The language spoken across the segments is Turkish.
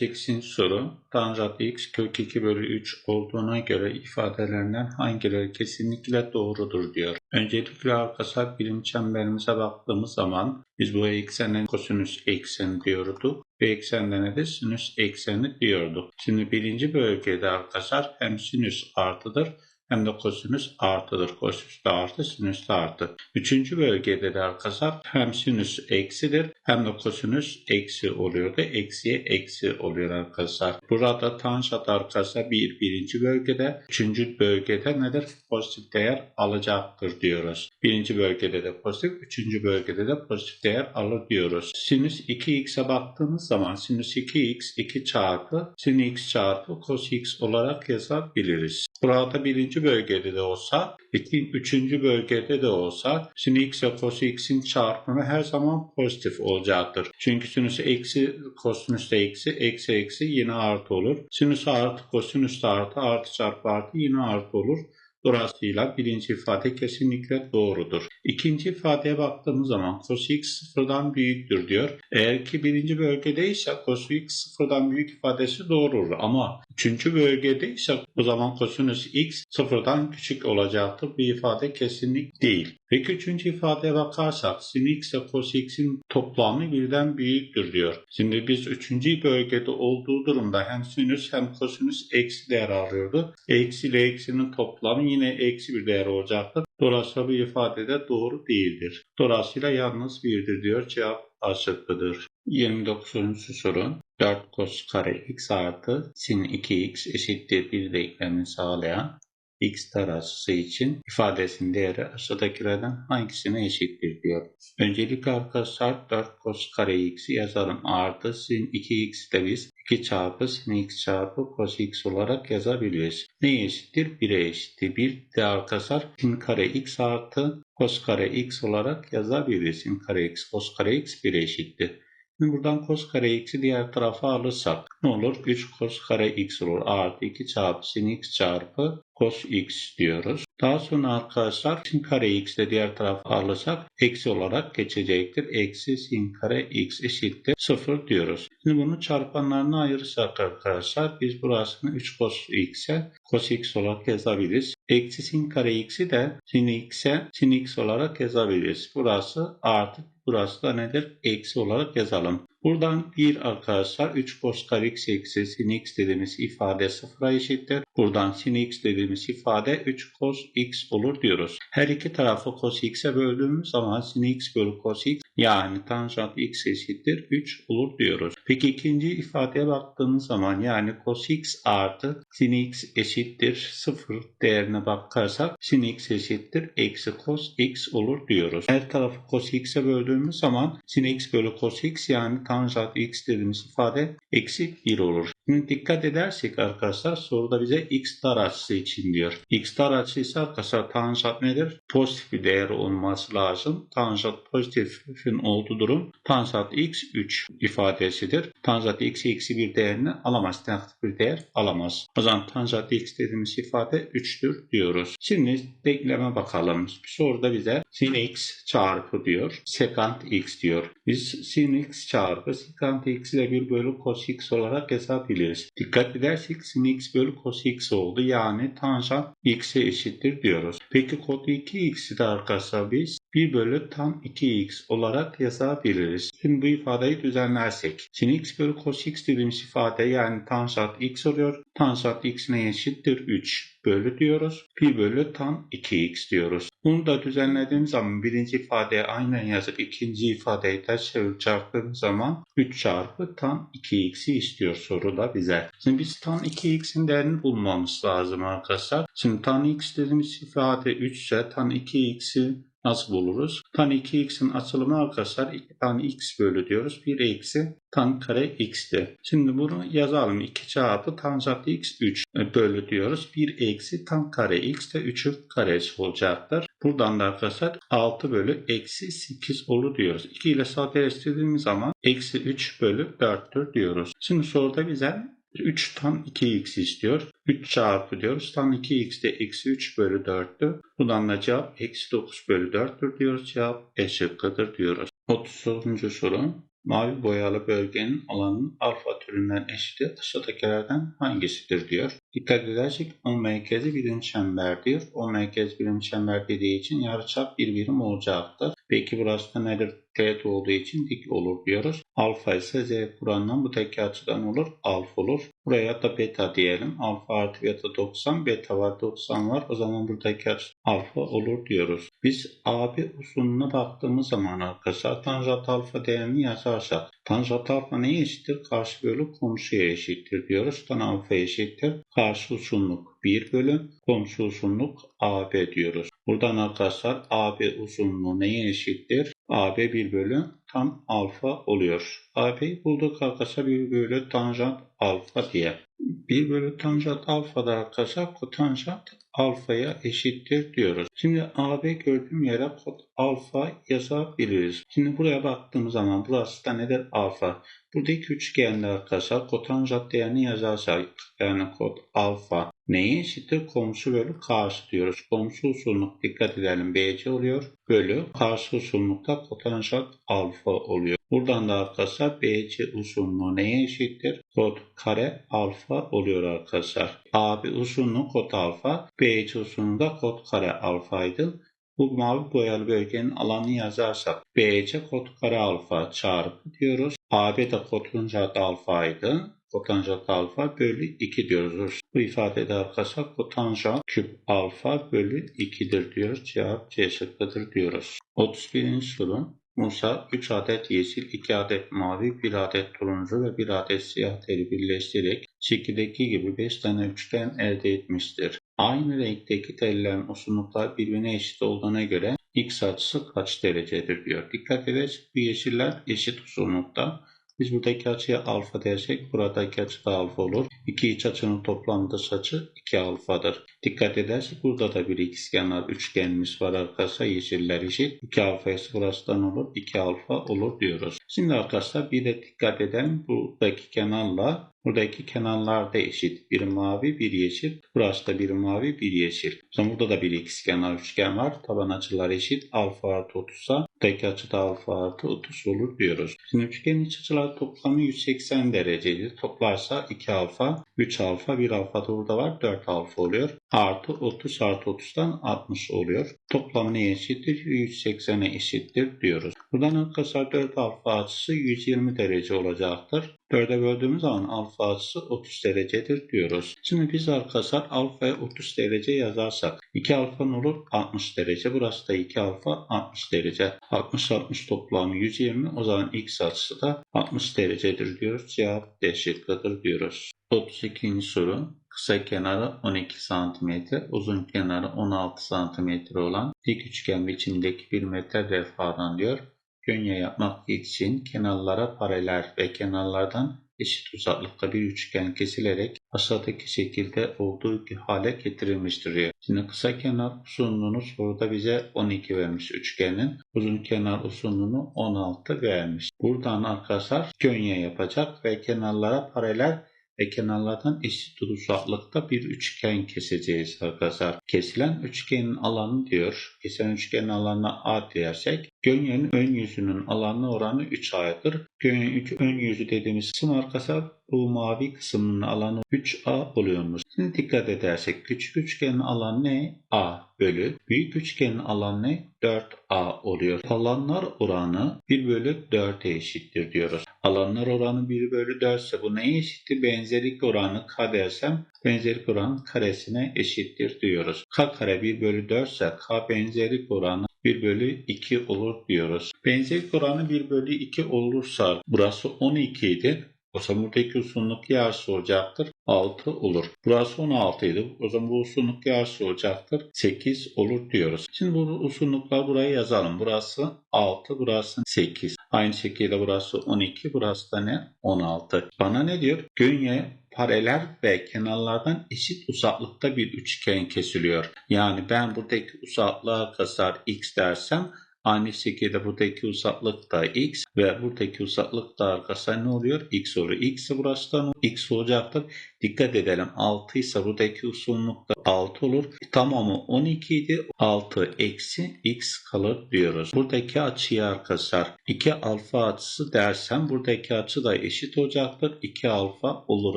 28. soru. Tanjant x kök 2 bölü 3 olduğuna göre ifadelerinden hangileri kesinlikle doğrudur diyor. Öncelikle arkadaşlar birim çemberimize baktığımız zaman biz bu eksene kosinüs ekseni diyorduk. Bu eksende de sinüs ekseni diyorduk. Şimdi birinci bölgede arkadaşlar hem sinüs artıdır hem de kosinüs artıdır. Kosinüs de artı, sinüs de artı. Üçüncü bölgede de arkadaşlar hem sinüs eksidir hem de kosinüs eksi oluyordu. Eksiye eksi oluyor arkadaşlar. Burada tanjant arkadaşlar bir birinci bölgede, üçüncü bölgede nedir? Pozitif değer alacaktır diyoruz. Birinci bölgede de pozitif, üçüncü bölgede de pozitif değer alır diyoruz. Sinüs 2x'e baktığımız zaman sinüs 2x 2 çarpı sin x çarpı cos x olarak yazabiliriz. Burada birinci bölgede de olsa, iki, üçüncü bölgede de olsa sin x cos x'in çarpımı her zaman pozitif olacaktır. Çünkü sinüs eksi, kosinüs de eksi, eksi eksi yine artı olur. Sinüs artı, kosinüs de artı, artı çarpı artı yine artı olur. Dolayısıyla birinci ifade kesinlikle doğrudur. İkinci ifadeye baktığımız zaman cos x sıfırdan büyüktür diyor. Eğer ki birinci bölgedeyse cos x sıfırdan büyük ifadesi doğru olur. Ama üçüncü bölgedeyse o zaman kosinüs x sıfırdan küçük olacaktır. Bu ifade kesinlik değil. Peki üçüncü ifadeye bakarsak sin x ile cos x'in toplamı birden büyüktür diyor. Şimdi biz üçüncü bölgede olduğu durumda hem sinüs hem kosinüs eksi değer alıyordu. Eksi ile eksinin toplamı yine eksi bir değer olacaktır. Dolayısıyla bu ifade de doğru değildir. Dolayısıyla yalnız birdir diyor. Cevap A şıkkıdır. 29. soru. 4 cos kare x artı sin 2x eşittir 1 denklemini sağlayan x tarafı için ifadesinin değeri aşağıdakilerden hangisine eşittir diyor. Öncelikle arkadaşlar 4 cos kare x'i yazalım. Artı sin 2x de biz 2 çarpı sin x çarpı cos x olarak yazabiliriz. Neye eşittir? 1'e eşittir. 1 de arkadaşlar sin kare x artı cos kare x olarak yazabiliriz. Sin kare x cos kare x 1'e eşittir. Şimdi buradan cos kare x'i diğer tarafa alırsak ne olur? 3 cos kare x olur. Artı 2 çarpı sin x çarpı cos x diyoruz. Daha sonra arkadaşlar sin kare x de diğer tarafa alırsak eksi olarak geçecektir. Eksi sin kare x eşittir 0 diyoruz. Şimdi bunu çarpanlarına ayırırsak arkadaşlar biz burasını 3 cos x'e cos x olarak yazabiliriz. Eksi sin kare x'i de sin x'e sin x olarak yazabiliriz. Burası artı burası da nedir? Eksi olarak yazalım. Buradan 1 arkadaşlar 3 cos x eksi sin x dediğimiz ifade sıfıra eşittir. Buradan sin x dediğimiz ifade 3 cos x olur diyoruz. Her iki tarafı cos x'e böldüğümüz zaman sin x bölü cos x yani tanjant x eşittir 3 olur diyoruz. Peki ikinci ifadeye baktığımız zaman yani cos x artı sin x eşittir 0 değerine bakarsak sin x eşittir eksi cos x olur diyoruz. Her tarafı cos x'e böldüğümüz zaman sin x bölü cos x yani tanjant x dediğimiz ifade eksi 1 olur. Şimdi dikkat edersek arkadaşlar soruda bize x dar açısı için diyor. x dar açısı ise arkadaşlar tanjant nedir? Pozitif bir değer olması lazım. Tanjant pozitifin olduğu durum tanjant x 3 ifadesidir. Tanjant x eksi bir değerini alamaz. Negatif bir değer alamaz. O zaman tanjant x dediğimiz ifade 3'tür diyoruz. Şimdi denkleme bakalım. Soruda bize sin x çarpı diyor. Sekant x diyor. Biz sin x çarpı sekant x ile 1 bölü cos x olarak yazabiliriz. Dikkat edersek sin x bölü cos x oldu. Yani tanjant x'e eşittir diyoruz. Peki kod 2x'i de arkadaşlar biz 1 bölü tan 2x olarak yazabiliriz. Şimdi bu ifadeyi düzenlersek sin x bölü cos x dediğimiz ifade yani tanjant x oluyor. Tanjant x ne eşittir? 3 bölü diyoruz. 1 bölü tan 2x diyoruz. Bunu da düzenlediğimiz zaman birinci ifadeye aynen yazıp ikinci ifadeyi ters çevirip çarptığımız zaman 3 çarpı tan 2x'i istiyor soruda bize. Şimdi biz tan 2x'in değerini bulmamız lazım arkadaşlar. Şimdi tan x dediğimiz ifade 3 ise tan 2x'i Nasıl buluruz? Tan 2x'in açılımı arkadaşlar 2 tan x bölü diyoruz. 1 eksi tan kare x'ti. Şimdi bunu yazalım. 2 çarpı tanjant x 3 bölü diyoruz. 1 eksi tan kare x de 3'ün karesi olacaktır. Buradan da arkadaşlar 6 bölü eksi 8 olur diyoruz. 2 ile sadeleştirdiğimiz zaman eksi 3 bölü 4'tür diyoruz. Şimdi soruda bize 3 tan 2x istiyor. 3 çarpı diyoruz. Tan 2x de eksi 3 bölü 4'tü. Buradan da cevap eksi 9 bölü 4'tür diyoruz. Cevap E şıkkıdır diyoruz. 30. soru. mavi boyalı bölgenin alanının alfa türünden eşiti aşağıdakilerden hangisidir diyor. Dikkat edersek O merkezi birim çember diyor. O merkez birim çember dediği için yarıçap bir birim olacaktır. Peki burası da nedir? Teğet olduğu için dik olur diyoruz. Alfa ise z kurandan bu tek açıdan olur. Alfa olur. Buraya da beta diyelim. Alfa artı beta 90. Beta var 90 var. O zaman buradaki açı alfa olur diyoruz. Biz AB usulüne baktığımız zaman arkadaşlar tanjant alfa değerini yazarsak tanjant alfa neye eşittir? Karşı bölü komşuya eşittir diyoruz. Tan alfa eşittir. Karşı uzunluk 1 bölü komşu uzunluk AB diyoruz. Buradan arkadaşlar AB uzunluğu neye eşittir? AB 1 bölü tam alfa oluyor. AB bulduk arkadaşlar 1 bölü tanjant alfa diye. 1 bölü tanjant alfada arkadaşlar kotanjant alfaya eşittir diyoruz. Şimdi AB gördüğüm yere kod alfa yazabiliriz. Şimdi buraya baktığımız zaman burası da nedir? Alfa. Buradaki üçgende arkadaşlar kotanjant değerini yazarsak yani kod alfa neye eşittir? Komşu bölü karşı diyoruz. Komşu usulünü dikkat edelim BC oluyor. Bölü karşı usulünükte kotanjant alfa oluyor. Buradan da arkadaşlar BC usulünü neye eşittir? Kod kare alfa oluyor arkadaşlar. AB usulünü kod alfa, BC usulünü de kod kare alfaydı. Bu mavi boyalı bölgenin alanını yazarsak BC kod kare alfa çarpı diyoruz. AB de kotanjant alfaydı. Kotanjant alfa bölü 2 diyoruz. Bu ifadede arkadaşlar kotanjant küp alfa bölü 2'dir diyoruz. Cevap C şıkkıdır diyoruz. 31. soru. Musa 3 adet yeşil, 2 adet mavi, 1 adet turuncu ve 1 adet siyah teli birleştirerek şekildeki gibi 5 tane üçgen elde etmiştir. Aynı renkteki tellerin uzunlukları birbirine eşit olduğuna göre x açısı kaç derecedir diyor. Dikkat edeceğiz bu yeşiller eşit uzunlukta. Biz buradaki açıya alfa dersek buradaki açı da alfa olur. İki iç açının toplamı dış açı 2 alfadır. Dikkat edersek burada da bir ikizkenar üçgenimiz var arkadaşlar. Yeşiller eşit. 2 alfa ise burasından olur. 2 alfa olur diyoruz. Şimdi arkadaşlar bir de dikkat edelim. Buradaki kenarla buradaki kenarlar da eşit. Bir mavi bir yeşil. Burası da bir mavi bir yeşil. Sonra burada da bir ikizkenar üçgen var. Taban açılar eşit. Alfa artı 30 ise buradaki açı da alfa artı 30 olur diyoruz. Şimdi üçgenin iç açılar toplamı 180 dereceydi. Toplarsa 2 alfa, 3 alfa, 1 alfa da burada var. 4 alfa oluyor. Artı 30 artı 30'dan 60 oluyor. Toplamı neye eşittir? 180'e eşittir diyoruz. Buradan arkadaşlar 4 alfa açısı 120 derece olacaktır. 4'e böldüğümüz zaman alfa açısı 30 derecedir diyoruz. Şimdi biz arkadaşlar alfaya 30 derece yazarsak 2 alfa ne olur? 60 derece. Burası da 2 alfa 60 derece. 60-60 toplamı 120. O zaman x açısı da 60 derecedir diyoruz. Cevap D şıkkıdır diyoruz. 32. soru. Kısa kenarı 12 cm, uzun kenarı 16 cm olan dik üçgen biçimdeki bir metre levhadan diyor. Gönye yapmak için kenarlara paralel ve kenarlardan eşit uzaklıkta bir üçgen kesilerek aşağıdaki şekilde olduğu hale getirilmiştir. Şimdi kısa kenar uzunluğunu soruda bize 12 vermiş üçgenin. Uzun kenar uzunluğunu 16 vermiş. Buradan arkadaşlar gönye yapacak ve kenarlara paralel ve kenarlardan eşit uzaklıkta bir üçgen keseceğiz arkadaşlar. Kesilen üçgenin alanı diyor. Kesilen üçgenin alanına A dersek gönyenin ön yüzünün alanı oranı 3A'dır. Gönyenin ön yüzü dediğimiz kısım arkadaşlar bu mavi kısmının alanı 3A oluyormuş. Şimdi dikkat edersek küçük üçgenin alanı ne? A bölü. Büyük üçgenin alanı ne? 4A oluyor. Alanlar oranı 1 bölü 4'e eşittir diyoruz. Alanlar oranı 1 bölü 4 ise bu neye eşittir? Benzerlik oranı K dersem benzerlik oranı karesine eşittir diyoruz. K kare 1 bölü 4 ise K benzerlik oranı 1 bölü 2 olur diyoruz. Benzerlik oranı 1 bölü 2 olursa burası 12 idi. O zaman buradaki uzunluk yarısı olacaktır. 6 olur. Burası 16 idi. O zaman bu uzunluk yarısı olacaktır. 8 olur diyoruz. Şimdi bu uzunluklar buraya yazalım. Burası 6, burası 8. Aynı şekilde burası 12, burası da ne? 16. Bana ne diyor? Gönye paralel ve kenarlardan eşit uzaklıkta bir üçgen kesiliyor. Yani ben buradaki uzaklığa kadar x dersem Aynı şekilde buradaki uzaklık da x ve buradaki uzaklık da arkadaşlar ne oluyor? x oluyor. x burası da x olacaktır. Dikkat edelim 6 ise buradaki uzunluk da 6 olur. Tamamı 12 idi. 6 eksi x kalır diyoruz. Buradaki açıyı arkadaşlar 2 alfa açısı dersem buradaki açı da eşit olacaktır. 2 alfa olur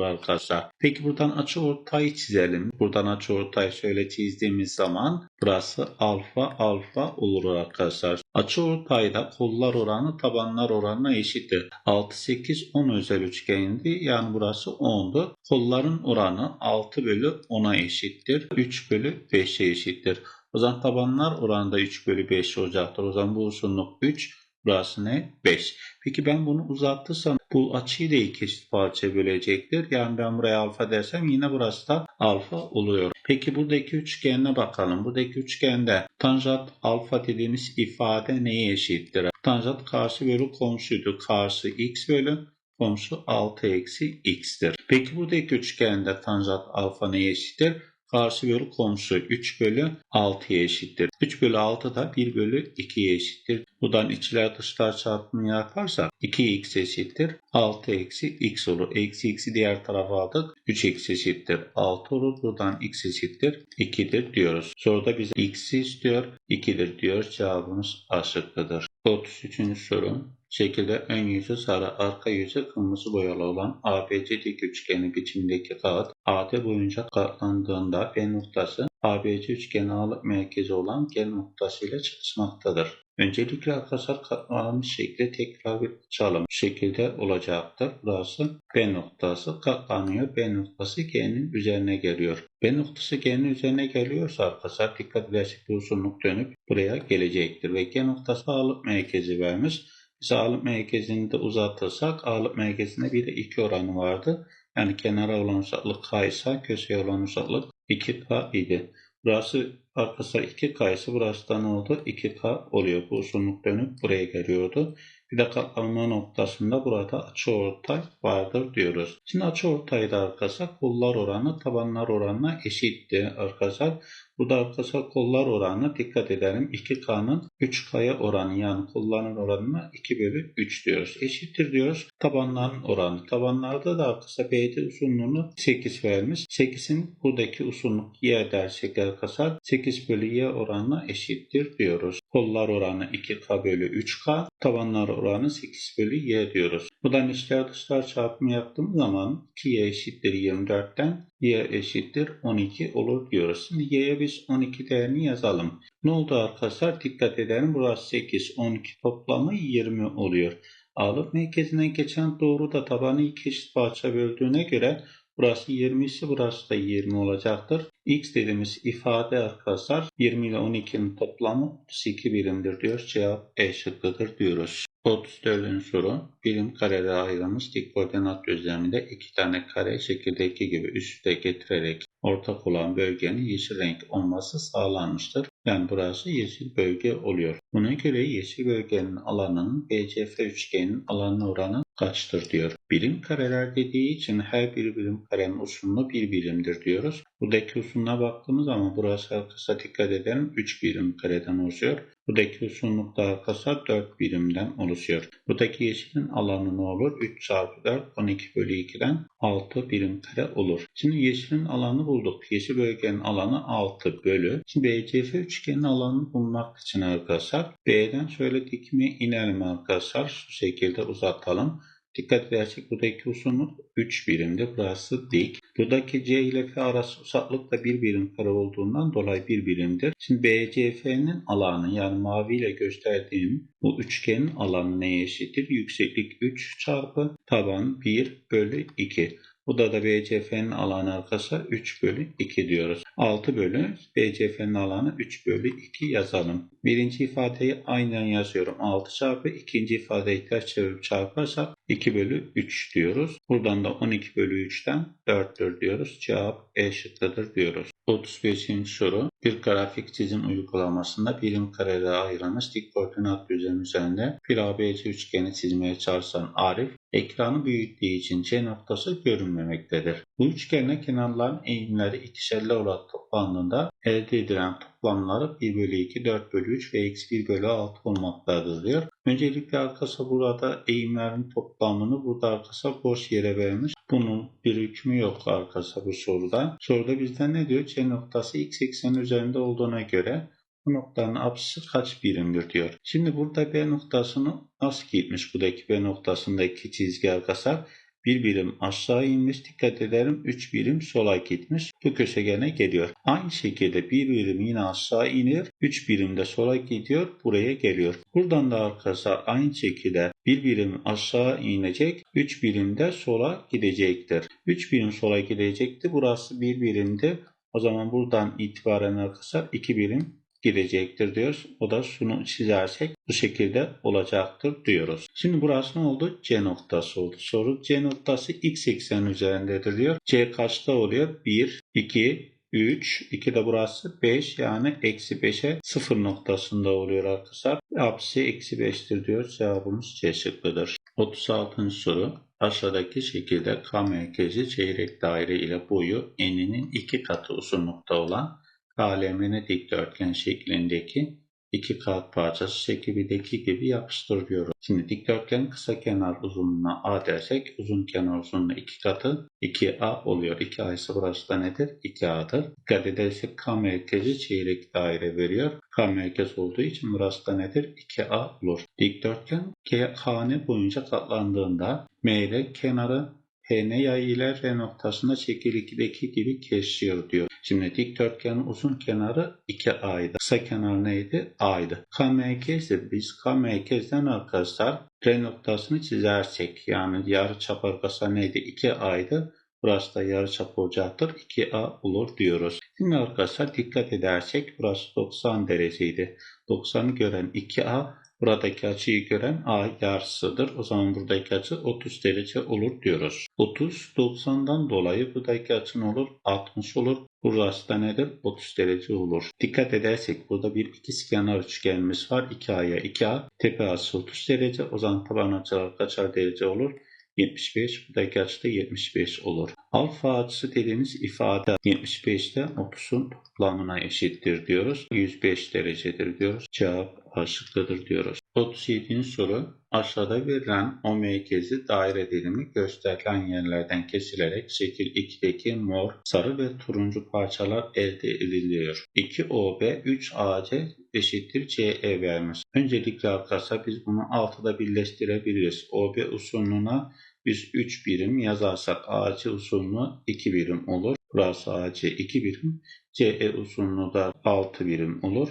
arkadaşlar. Peki buradan açı ortayı çizelim. Buradan açı ortayı şöyle çizdiğimiz zaman burası alfa alfa olur arkadaşlar. Açı ortayda kollar oranı tabanlar oranına eşittir. 6 8 10 özel üçgendi. Yani burası 10'du. Kolların oranı 6 bölü 10'a eşittir. 3 bölü 5'e eşittir. O zaman tabanlar oranı da 3 bölü 5 olacaktır. O zaman bu uzunluk 3. Burası ne? 5. Peki ben bunu uzattırsam bu açıyı da iki eşit parçaya bölecektir. Yani ben buraya alfa dersem yine burası da alfa oluyor. Peki buradaki üçgenine bakalım. Buradaki üçgende tanjant alfa dediğimiz ifade neye eşittir? Tanjant karşı bölü komşuydu. Karşı x bölü komşu 6 eksi x'tir. Peki buradaki üçgende tanjant alfa neye eşittir? Karşı bölü komşu 3 bölü 6'ya eşittir. 3 bölü 6 da 1 bölü 2'ye eşittir. Buradan içler dışlar çarpımı yaparsak 2x eşittir. 6 eksi x olur. Eksi x'i diğer tarafa aldık. 3x eşittir. 6 olur. Buradan x eşittir. 2'dir diyoruz. Soruda bize x'i istiyor. 2'dir diyor. Cevabımız A şıkkıdır. 33. soru. Şekilde ön yüzü sarı, arka yüzü kırmızı boyalı olan ABC dik üçgeni biçimindeki kağıt AD boyunca katlandığında B noktası ABC üçgeni ağırlık merkezi olan G noktası ile çalışmaktadır. Öncelikle arkadaşlar katlanmış şekli tekrar bir açalım. Şu şekilde olacaktır. Burası B noktası katlanıyor. B noktası G'nin üzerine geliyor. B noktası G'nin üzerine geliyorsa arkadaşlar dikkat edersek bu uzunluk dönüp buraya gelecektir. Ve G noktası ağırlık merkezi vermiş. Biz ağırlık merkezini de uzatırsak ağırlık merkezinde bir de 2 oranı vardı. Yani kenara olan uzaklık K ise köşeye olan uzaklık 2K idi. Burası arkadaşlar 2K ise burası da ne oldu? 2K oluyor. Bu uzunluk dönüp buraya geliyordu. Bir de katlanma noktasında burada açı ortay vardır diyoruz. Şimdi açı ortayda arkadaşlar kollar oranı tabanlar oranına eşitti arkadaşlar. Burada arkadaşlar kollar oranı dikkat edelim. 2K'nın 3K'ya oranı yani kolların oranına 2 bölü 3 diyoruz. Eşittir diyoruz. Tabanların oranı. Tabanlarda da arkadaşlar BD uzunluğunu 8 vermiş. 8'in buradaki uzunluk Y dersek arkadaşlar 8 bölü Y oranına eşittir diyoruz. Kollar oranı 2K bölü 3K. Tabanlar oranı 8 bölü Y diyoruz. Buradan içler dışlar çarpımı yaptığımız zaman 2Y eşittir 24'ten Y eşittir 12 olur diyoruz. Şimdi Y'ye biz 12 değerini yazalım. Ne oldu arkadaşlar? Dikkat edelim. Burası 8, 12 toplamı 20 oluyor. Ağırlık merkezinden geçen doğru da tabanı iki eşit parça böldüğüne göre burası 20 ise burası da 20 olacaktır. X dediğimiz ifade arkadaşlar 20 ile 12'nin toplamı 32 birimdir diyor. Cevap E şıkkıdır diyoruz. 34. soru. Birim karede ayrılmış dik koordinat düzleminde iki tane kare şekildeki gibi üst üste getirerek ortak olan bölgenin yeşil renk olması sağlanmıştır. Yani burası yeşil bölge oluyor. Buna göre yeşil bölgenin alanının BCF üçgeninin alanına oranı kaçtır diyor. Birim kareler dediği için her bir birim karenin uzunluğu bir birimdir diyoruz. Buradaki uzunluğa baktığımız zaman burası arkadaşlar dikkat edelim 3 birim kareden oluşuyor. Buradaki uzunluk da arkadaşlar 4 birimden oluşuyor. Buradaki yeşilin alanı ne olur? 3 çarpı 4 12 bölü 2'den 6 birim kare olur. Şimdi yeşilin alanı bulduk. Yeşil bölgenin alanı 6 bölü. Şimdi BCF üçgenin alanını bulmak için arkadaşlar B'den şöyle dikme inelim arkadaşlar. Şu şekilde uzatalım. Dikkat edersek buradaki uzunluk 3 birimdi. Burası dik. Buradaki C ile F arası uzaklık da 1 birim kare olduğundan dolayı 1 birimdir. Şimdi BCF'nin alanı yani mavi ile gösterdiğim bu üçgenin alanı neye eşittir? Yükseklik 3 çarpı taban 1 bölü 2. Bu da da BCF'nin alanı arkadaşlar 3 bölü 2 diyoruz. 6 bölü BCF'nin alanı 3 bölü 2 yazalım. Birinci ifadeyi aynen yazıyorum. 6 çarpı ikinci ifadeyi ters çevirip çarparsak 2 bölü 3 diyoruz. Buradan da 12 bölü 3'ten 4'tür diyoruz. Cevap E şıkkıdır diyoruz. 35. soru. Bir grafik çizim uygulamasında birim karede ayrılmış dik koordinat düzlemi üzerinde bir ABC üçgeni çizmeye çalışan Arif, ekranı büyüttüğü için C noktası görünmemektedir. Bu üçgende kenarların eğimleri ikişerli olarak toplandığında elde edilen toplamları 1 bölü 2, 4 bölü 3 ve eksi 1 bölü 6 olmaktadır diyor. Öncelikle arkadaşlar burada eğimlerin toplamını burada arkadaşlar boş yere vermiş. Bunun bir hükmü yok arkadaşlar bu soruda. Soruda bizden ne diyor? C noktası x eksenin üzerinde olduğuna göre bu noktanın apsisi kaç birimdir diyor. Şimdi burada B noktasını nasıl gitmiş buradaki B noktasındaki çizgi arkadaşlar? Bir birim aşağı inmiş. Dikkat edelim 3 birim sola gitmiş. Bu köşegene geliyor. Aynı şekilde bir birim yine aşağı inir. 3 birim de sola gidiyor. Buraya geliyor. Buradan da arkadaşlar aynı şekilde bir birim aşağı inecek. 3 birim de sola gidecektir. 3 birim sola gidecekti. Burası bir birimdi. O zaman buradan itibaren arkadaşlar 2 birim gidecektir diyoruz. O da şunu çizersek bu şekilde olacaktır diyoruz. Şimdi burası ne oldu? C noktası oldu. Soru C noktası x eksen üzerindedir diyor. C kaçta oluyor? 1, 2, 3, 2 de burası 5 yani eksi 5'e 0 noktasında oluyor arkadaşlar. Apsisi eksi 5'tir diyor. Cevabımız C şıkkıdır. 36. soru. Aşağıdaki şekilde K merkezi çeyrek daire ile boyu eninin iki katı uzunlukta olan KLM'ne dikdörtgen şeklindeki iki kağıt parçası şekildeki gibi yapıştırıyoruz. Şimdi dikdörtgen kısa kenar uzunluğuna A dersek uzun kenar uzunluğu iki katı 2A oluyor. 2A ise burası da nedir? 2A'dır. Dikkat edersek K merkezi çeyrek daire veriyor. K merkez olduğu için burası da nedir? 2A olur. Dikdörtgen K'ne boyunca katlandığında M ile kenarı PN yay ile R noktasında şekil 2'deki gibi kesiyor diyor. Şimdi dikdörtgenin uzun kenarı 2A'ydı. Kısa kenar neydi? A'ydı. K merkezdir. Biz K merkezden arkadaşlar R noktasını çizersek yani yarı çap arkadaşlar neydi? 2A'ydı. Burası da yarıçap olacaktır. 2A olur diyoruz. Şimdi arkadaşlar dikkat edersek burası 90 dereceydi. 90'ı gören 2A Buradaki açıyı gören A yarısıdır. O zaman buradaki açı 30 derece olur diyoruz. 30 90'dan dolayı buradaki açı ne olur? 60 olur. Burası da nedir? 30 derece olur. Dikkat edersek burada bir ikizkenar üçgenimiz var. 2A'ya 2A. Tepe açısı 30 derece. O zaman taban açıları kaçar derece olur? 75. Buradaki açı da 75 olur. Alfa açısı dediğimiz ifade 75 ile 30'un toplamına eşittir diyoruz. 105 derecedir diyoruz. Cevap A şıkkıdır diyoruz. 37. soru aşağıda verilen o merkezi daire dilimi gösterilen yerlerden kesilerek şekil 2'deki mor, sarı ve turuncu parçalar elde ediliyor. 2OB 3AC eşittir CE vermiş. Öncelikle arkadaşlar biz bunu 6'da birleştirebiliriz. OB usulüne biz 3 birim yazarsak AC usulünü 2 birim olur. Burası AC 2 birim. CE usulünü da 6 birim olur.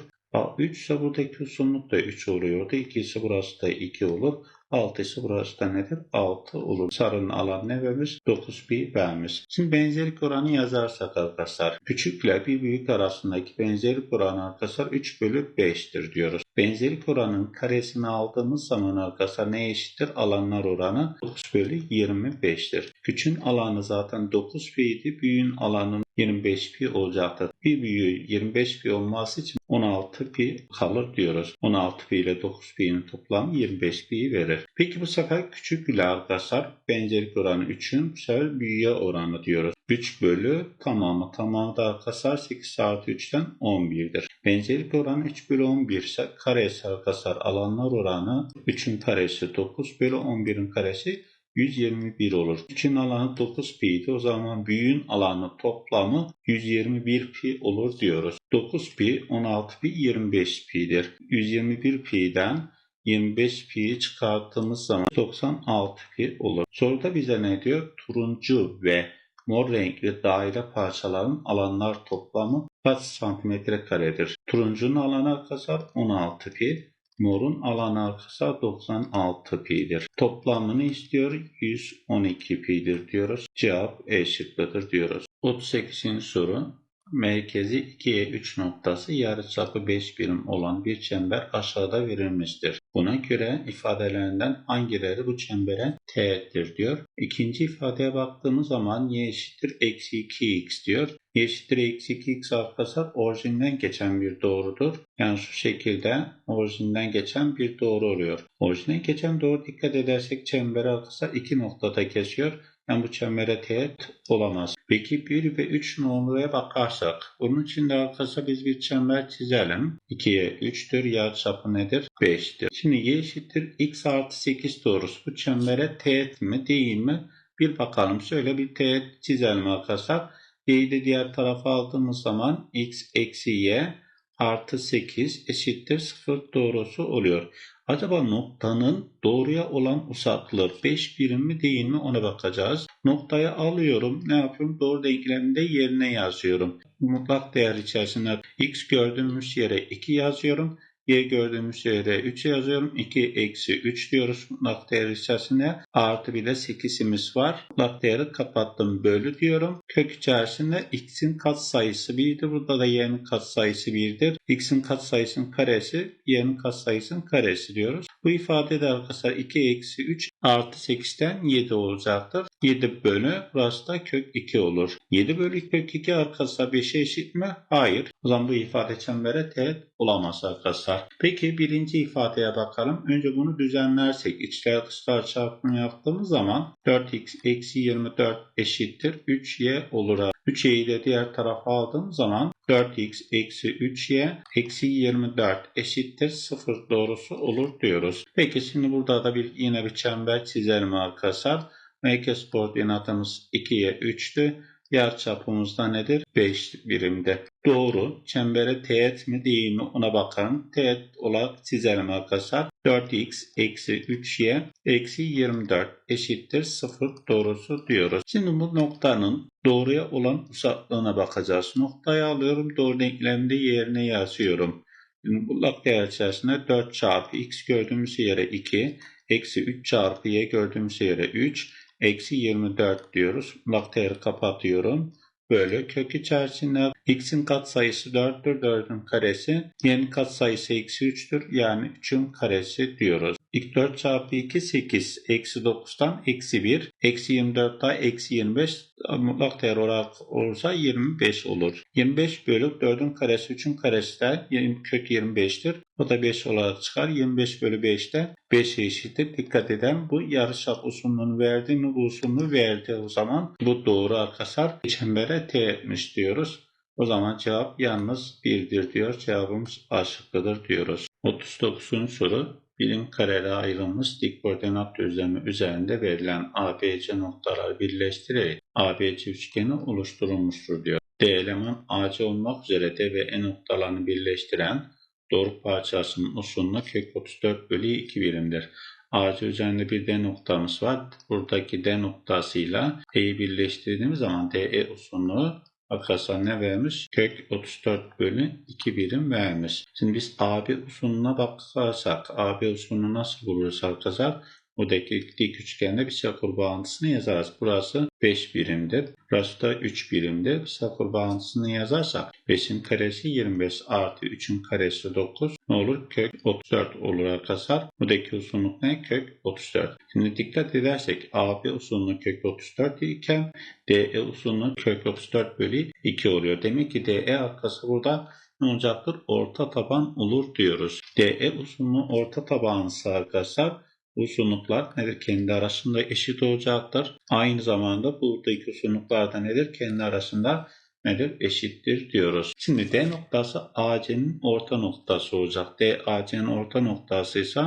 3 ise buradaki uzunluk da 3 oluyordu. 2 ise burası da 2 olur. 6 ise burası da nedir? 6 olur. Sarının alan ne vermiş? 9 pi vermiş. Şimdi benzerlik oranı yazarsak arkadaşlar. Küçükle bir büyük arasındaki benzerlik oranı arkadaşlar 3 bölü 5'tir diyoruz. Benzerlik oranının karesini aldığımız zaman arkadaşlar ne eşittir? Alanlar oranı 9 bölü 25'tir. Küçüğün alanı zaten 9 pi idi. Büyüğün alanı 25 pi olacaktır. Bir büyüğü 25 pi olması için 16 pi kalır diyoruz. 16 pi ile 9 pi'nin toplamı 25 pi verir. Peki bu sefer küçük ile arkadaşlar benzerlik oranı 3'ün bu sefer büyüğe oranı diyoruz. 3 bölü tamamı. Tamamı da arkadaşlar 8 artı 3'ten 11'dir. Benzerlik oranı 3 bölü 11 ise karesi arkadaşlar alanlar oranı 3'ün karesi 9 bölü 11'in karesi 121 olur. 3'ün alanı 9 pi idi. O zaman büyüğün alanı toplamı 121 pi olur diyoruz. 9 pi, 16 pi, 25 pi'dir. 121 pi'den 25 pi'yi çıkarttığımız zaman 96 pi olur. Soruda bize ne diyor? Turuncu ve mor renkli daire parçaların alanlar toplamı kaç santimetre karedir? Turuncunun alanı arkadaşlar 16 pi. Morun alanı arkadaşlar 96 pi'dir. Toplamını istiyor 112 pi'dir diyoruz. Cevap E şıkkıdır diyoruz. 38. soru. Merkezi 2'ye 3 noktası yarıçapı 5 birim olan bir çember aşağıda verilmiştir. Buna göre ifadelerinden hangileri bu çembere teğettir diyor. İkinci ifadeye baktığımız zaman y eşittir eksi 2x diyor. y eşittir eksi 2x arkadaşlar orijinden geçen bir doğrudur. Yani şu şekilde orijinden geçen bir doğru oluyor. Orijinden geçen doğru dikkat edersek çemberi arkadaşlar iki noktada kesiyor. Yani bu çembere teğet olamaz. Peki 1 ve 3 numaraya bakarsak bunun için de arkadaşlar biz bir çember çizelim. 2'ye 3'tür. Yarıçapı nedir? 5'tir. Şimdi y eşittir x artı 8 doğrusu bu çembere teğet mi değil mi? Bir bakalım. Şöyle bir teğet çizelim arkadaşlar. y'yi de diğer tarafa aldığımız zaman x eksi y artı 8 eşittir 0 doğrusu oluyor. Acaba noktanın doğruya olan uzaklığı 5 birim mi değil mi ona bakacağız. Noktayı alıyorum. Ne yapıyorum? Doğru denkleminde yerine yazıyorum. Mutlak değer içerisinde x gördüğümüz yere 2 yazıyorum. Y gördüğümüz yere 3 yazıyorum. 2 eksi 3 diyoruz mutlak değer içerisinde. Artı bir de 8'imiz var. Mutlak değeri kapattım. Bölü diyorum. Kök içerisinde x'in katsayısı 1'dir. Burada da y'nin katsayısı 1'dir. x'in katsayısının karesi y'nin katsayısının karesi diyoruz. Bu ifadede arkadaşlar 2 eksi 3 artı 8'ten 7 olacaktır. 7 bölü burası da kök 2 olur. 7 bölü kök 2 arkadaşlar 5'e eşit mi? Hayır. O zaman bu ifade çembere teğet olamaz arkadaşlar. Peki birinci ifadeye bakalım. Önce bunu düzenlersek içler dışlar çarpımı yaptığımız zaman 4x eksi 24 eşittir 3y olur. 3y'yi de diğer tarafa aldığım zaman 4x eksi 3y eksi 24 eşittir 0 doğrusu olur diyoruz. Peki şimdi burada da bir yine bir çember çizelim arkadaşlar. Merkez koordinatımız 2'ye 3'tü. Yer çapımız da nedir? 5 birimde. Doğru. Çembere teğet mi değil mi ona bakalım. Teğet olarak çizelim arkadaşlar. 4x eksi 3y eksi 24 eşittir 0 doğrusu diyoruz. Şimdi bu noktanın doğruya olan uzaklığına bakacağız. Noktayı alıyorum. Doğru denklemde yerine yazıyorum. Mutlak değer içerisinde 4 çarpı x gördüğümüz yere 2, eksi 3 çarpı y gördüğümüz yere 3, eksi 24 diyoruz. Mutlak değeri kapatıyorum. Böyle kök içerisinde x'in katsayısı 4'tür. 4'ün karesi. y'nin katsayısı eksi 3'tür. Yani 3'ün karesi diyoruz. İlk 4 çarpı 2 8. Eksi 9'dan eksi 1. Eksi 24 daha eksi 25. Mutlak değer olarak olursa 25 olur. 25 bölü 4'ün karesi 3'ün karesi de kök 25'tir. O da 5 olarak çıkar. 25 bölü 5 de 5 eşittir. Dikkat eden bu yarıçap usulünü verdi mi? Bu usulünü verdi o zaman. Bu doğru arkadaşlar. Çembere teğetmiş diyoruz. O zaman cevap yalnız 1'dir diyor. Cevabımız A şıkkıdır diyoruz. 39. soru birim kareli ayrılmış dik koordinat düzlemi üzerinde verilen ABC noktalar birleştirerek ABC üçgeni oluşturulmuştur diyor. D eleman AC olmak üzere D ve E noktalarını birleştiren doğru parçasının uzunluğu kök 34 bölü 2 birimdir. AC üzerinde bir D noktamız var. Buradaki D noktasıyla E'yi birleştirdiğimiz zaman DE uzunluğu Arkadaşlar ne vermiş? Kök 34 bölü 2 birim vermiş. Şimdi biz AB usulüne bakarsak AB usulünü nasıl buluruz arkadaşlar? Buradaki dik üçgende bir çakır bağıntısını yazarız. Burası 5 birimdir. Burası da 3 birimdir. Bir çakır bağıntısını yazarsak 5'in karesi 25 artı 3'ün karesi 9 ne olur? Kök 34 olur arkadaşlar. Buradaki uzunluk ne? Kök 34. Şimdi dikkat edersek AB uzunluğu kök 34 iken DE uzunluğu kök 34 bölü 2 oluyor. Demek ki DE arkası burada ne olacaktır? Orta taban olur diyoruz. DE uzunluğu orta tabansa arkadaşlar uzunluklar nedir? Kendi arasında eşit olacaktır. Aynı zamanda buradaki uzunluklar da nedir? Kendi arasında nedir? Eşittir diyoruz. Şimdi D noktası AC'nin orta noktası olacak. D AC'nin orta noktası ise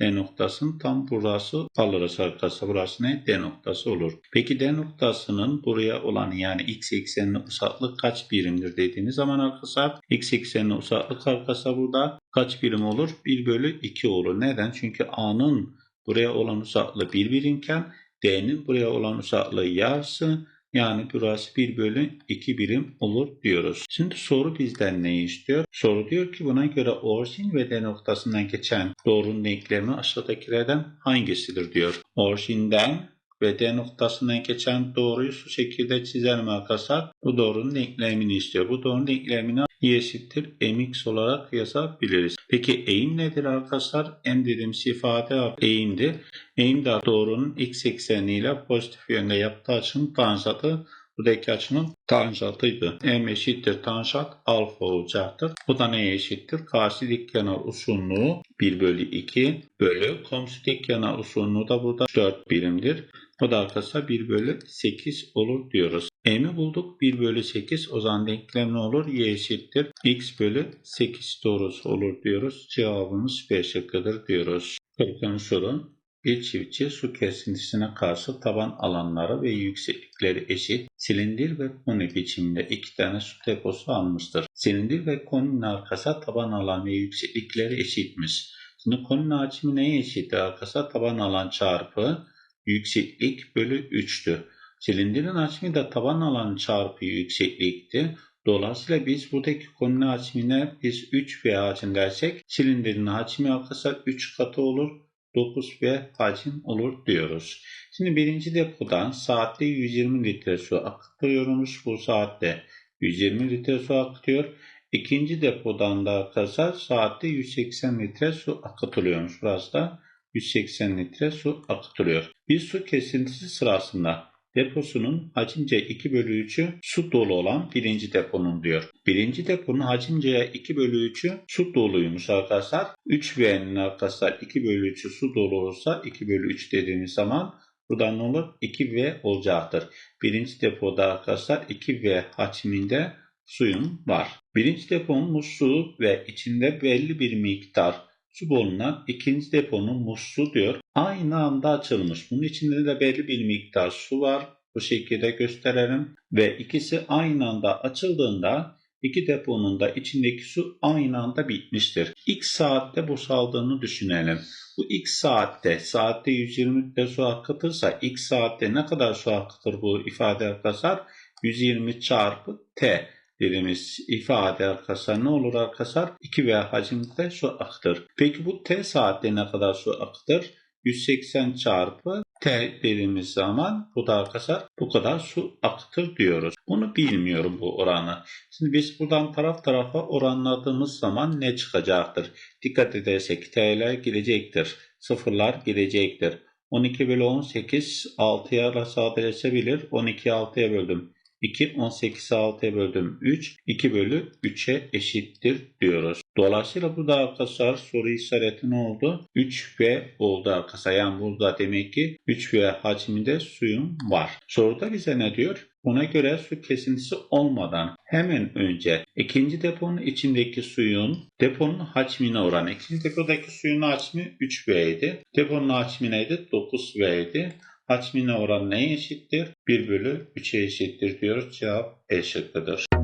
D noktasının tam burası alırız arkadaşlar. Burası ne? D noktası olur. Peki D noktasının buraya olan yani x eksenine uzaklık kaç birimdir dediğiniz zaman arkadaşlar x eksenine uzaklık arkadaşlar burada kaç birim olur? 1 bölü 2 olur. Neden? Çünkü A'nın buraya olan uzaklığı 1 birimken D'nin buraya olan uzaklığı yarısı yani burası 1 bölü 2 birim olur diyoruz. Şimdi soru bizden ne istiyor? Soru diyor ki buna göre orijin ve D noktasından geçen doğrunun denklemi aşağıdakilerden hangisidir diyor. Orijinden ve D noktasından geçen doğruyu şu şekilde çizelim arkadaşlar. Bu doğrunun denklemini istiyor. Bu doğrunun denklemini y eşittir mx olarak yazabiliriz. Peki eğim nedir arkadaşlar? M dediğimiz ifade eğimdir. Eğim de doğrunun x ekseniyle pozitif yönde yaptığı açının tanjantı buradaki açının tanjantıydı. M eşittir tanjant alfa olacaktır. Bu da neye eşittir? Karşı dik kenar uzunluğu 1 bölü 2 bölü komşu dik kenar uzunluğu da burada 4 birimdir. Bu da arkadaşlar 1 bölü 8 olur diyoruz. M'yi bulduk 1 bölü 8 o zaman denklem ne olur? Y eşittir. X bölü 8 doğrusu olur diyoruz. Cevabımız B şıkkıdır diyoruz. 40. soru. Bir çiftçi su kesintisine karşı taban alanları ve yükseklikleri eşit silindir ve koni biçiminde iki tane su deposu almıştır. Silindir ve koninin arkası taban alan ve yükseklikleri eşitmiş. Şimdi koninin hacmi neye eşitti arkadaşlar? Taban alan çarpı yükseklik bölü 3'tü. Silindirin hacmi de taban alan çarpı yükseklikti. Dolayısıyla biz buradaki koninin hacmine biz 3V hacim dersek silindirin hacmi arkadaşlar 3 katı olur. 9V hacim olur diyoruz. Şimdi birinci depodan saatte 120 litre su akıtıyormuş. Bu saatte 120 litre su akıtıyor. İkinci depodan da arkadaşlar saatte 180 litre su akıtılıyormuş. Burası da 180 litre su akıtılıyor. Bir su kesintisi sırasında deposunun hacimce 2 bölü 3'ü su dolu olan birinci deponun diyor. Birinci deponun hacimce 2 bölü 3'ü su doluymuş arkadaşlar. 3V'nin arkadaşlar 2 bölü 3'ü su dolu olursa 2 bölü 3 dediğimiz zaman buradan ne olur? 2V olacaktır. Birinci depoda arkadaşlar 2V hacminde suyun var. Birinci deponun musluğu ve içinde belli bir miktar su bulunan ikinci deponun musluğu diyor. Aynı anda açılmış. Bunun içinde de belli bir miktar su var. Bu şekilde gösterelim. Ve ikisi aynı anda açıldığında iki deponun da içindeki su aynı anda bitmiştir. X saatte boşaldığını düşünelim. Bu X saatte saatte 120 litre su akıtırsa X saatte ne kadar su akıtır bu ifade arkadaşlar? 120 çarpı T dediğimiz ifade arkadaşlar ne olur arkadaşlar? 2 veya hacimde su akıtır. Peki bu T saatte ne kadar su akıtır? 180 çarpı T dediğimiz zaman bu da arkadaşlar bu kadar su akıtır diyoruz. Bunu bilmiyorum bu oranı. Şimdi biz buradan taraf tarafa oranladığımız zaman ne çıkacaktır? Dikkat edersek T'ler gelecektir. Sıfırlar gelecektir. 12 bölü 18 6'ya sadeleşebilir. 12'yi 6'ya böldüm. 2, 18'i 6'ya böldüm 3, 2 bölü 3'e eşittir diyoruz. Dolayısıyla burada arkadaşlar soru işareti ne oldu? 3V oldu arkadaşlar. Yani burada demek ki 3V hacminde suyun var. Soruda bize ne diyor? Buna göre su kesintisi olmadan hemen önce ikinci deponun içindeki suyun deponun hacmine oranı. İkinci depodaki suyun hacmi 3V idi. Deponun hacmi neydi? 9V idi. Hacmine oran neye eşittir? 1 bölü 3'e eşittir diyoruz. Cevap E şıkkıdır.